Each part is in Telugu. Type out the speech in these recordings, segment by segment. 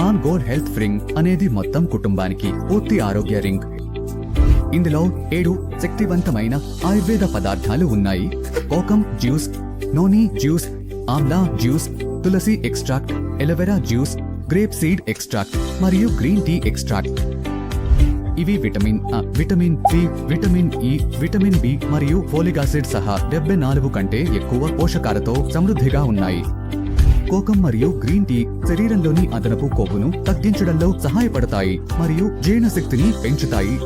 మామ్ గోల్ హెల్త్ రింగ్ అనేది మొత్తం కుటుంబానికి పూర్తి ఆరోగ్య రింగ్. ఇందులో ఏడు శక్తివంతమైన ఆయుర్వేద పదార్థాలు ఉన్నాయి. Kokum juice noni juice amla juice tulsi extract aloe vera juice grape seed extract మరియు గ్రీన్ టీ ఎక్స్ట్రాక్ట్. ఇవి vitamin A, vitamin C vitamin E vitamin B మరియు ఫోలిక్ యాసిడ్ సహా డెబ్బై నాలుగు కంటే ఎక్కువ పోషకాలతో సమృద్ధిగా ఉన్నాయి. కోకం మరియు గ్రీన్ టీ శరీరంలోని అదనపు కొవ్వును తగ్గించడంలో సహాయపడతాయి మరియు జీర్ణశక్తిని పెంచుతాయి.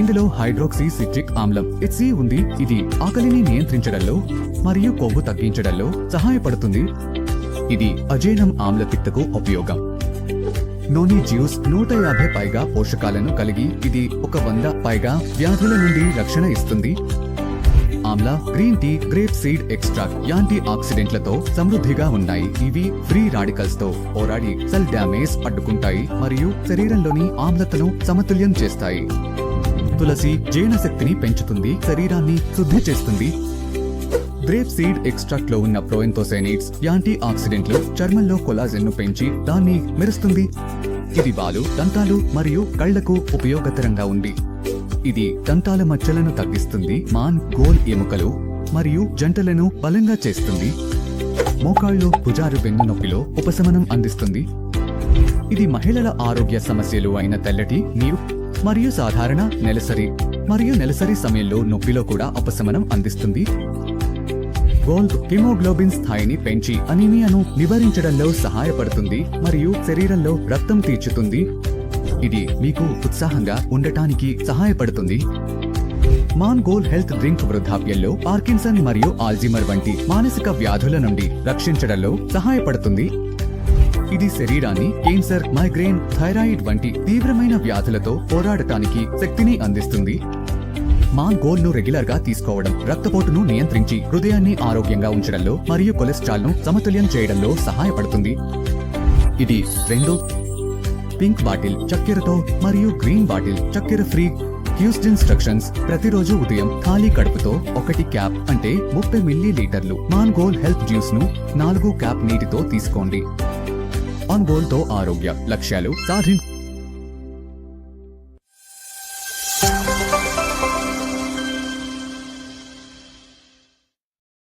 ఇందులో హైడ్రోక్సీ సిట్రిక్ ఆమ్లం హెచ్సి ఉంది. ఇది ఆకలిని నియంత్రించడంలో మరియు కొవ్వు తగ్గించడంలో సహాయపడుతుంది. ఇది అజీర్ణం ఆమ్లపిత్తకు ఉపయోగం. నోని జ్యూస్ నూట యాభై పైగా పోషకాలను కలిగి ఇది ఒక వంద పైగా వ్యాధుల నుండి రక్షణ ఇస్తుంది. Amla green tea grape seed extract anti ఆక్సిడెంట్లతో సమృద్ధిగా ఉన్నాయి. ఇవి ఫ్రీ రాడికల్స్తో పోరాడి సెల్ డ్యామేజ్ అడ్డుకుంటాయి మరియు శరీరంలోని ఆమ్లతను సమతుల్యం చేస్తాయి. తులసి జీర్ణశక్తిని పెంచుతుంది శరీరాన్ని శుద్ధి చేస్తుంది. గ్రేప్ సీడ్ ఎక్స్ట్రాక్ట్లో ఉన్న ప్రోఎంతోసైనిడ్స్ యాంటీ ఆక్సిడెంట్లు చర్మంలో కొలాజెన్ను పెంచి దాన్ని మెరుస్తుంది. ఇది బాలు దంతాలు మరియు కళ్ళకు ఉపయోగకరంగా ఉంది. ఇది దంతాల మచ్చలను తగ్గిస్తుంది మాన్ గోల్ ఎముకలు మరియు జంటలను బలంగా చేస్తుంది. మోకాళ్ళు భుజారు వెన్ను నొప్పిలో ఉపశమనం అందిస్తుంది. ఇది మహిళల ఆరోగ్య సమస్యలు అయిన తెల్లటి నీరు మరియు సాధారణ నెలసరి మరియు నెలసరి సమయంలో నొప్పిలో కూడా ఉపశమనం అందిస్తుంది. గోల్డ్ హిమోగ్లోబిన్ స్థాయిని పెంచి అనీమియాను నివారించడంలో సహాయపడుతుంది మరియు శరీరంలో రక్తం తీర్చుతుంది. ఇది మీకు ఉత్సాహంగా ఉండటానికి సహాయపడుతుంది. మాన్గోల్ హెల్త్ డ్రింక్ వృద్ధాప్యంలో పార్కిన్సన్ మరియు ఆల్జిమర్ వంటి మానసిక వ్యాధుల నుండి రక్షించడంలో సహాయపడుతుంది. ఇది శరీరాన్ని కేన్సర్ మైగ్రేన్ థైరాయిడ్ వంటి తీవ్రమైన వ్యాధులతో పోరాడటానికి శక్తిని అందిస్తుంది. మాన్ను రెగ్యులర్గా తీసుకోవడం రక్తపోటును నియంత్రించి హృదయాన్ని ఆరోగ్యంగా ఉంచడంలో మరియు కొలెస్ట్రాల్ను సమతుల్యం చేయడంలో సహాయపడుతుంది. ఇది రెండు పింక్ బాటిల్ చక్కెరతో మరియు గ్రీన్ బాటిల్ చక్కెర ఫ్రీ హ్యూస్ట్ ఇన్స్ట్రక్షన్స్ ప్రతిరోజు ఉదయం ఖాళీ కడుపుతో ఒకటి క్యాప్ అంటే ముప్పై మిల్లీ లీటర్లు మాన్గోల్ హెల్త్ జ్యూస్ను నాలుగు క్యాప్ నీటితో తీసుకోండి. ఆన్తో ఆరోగ్య లక్ష్యాలు సాధించ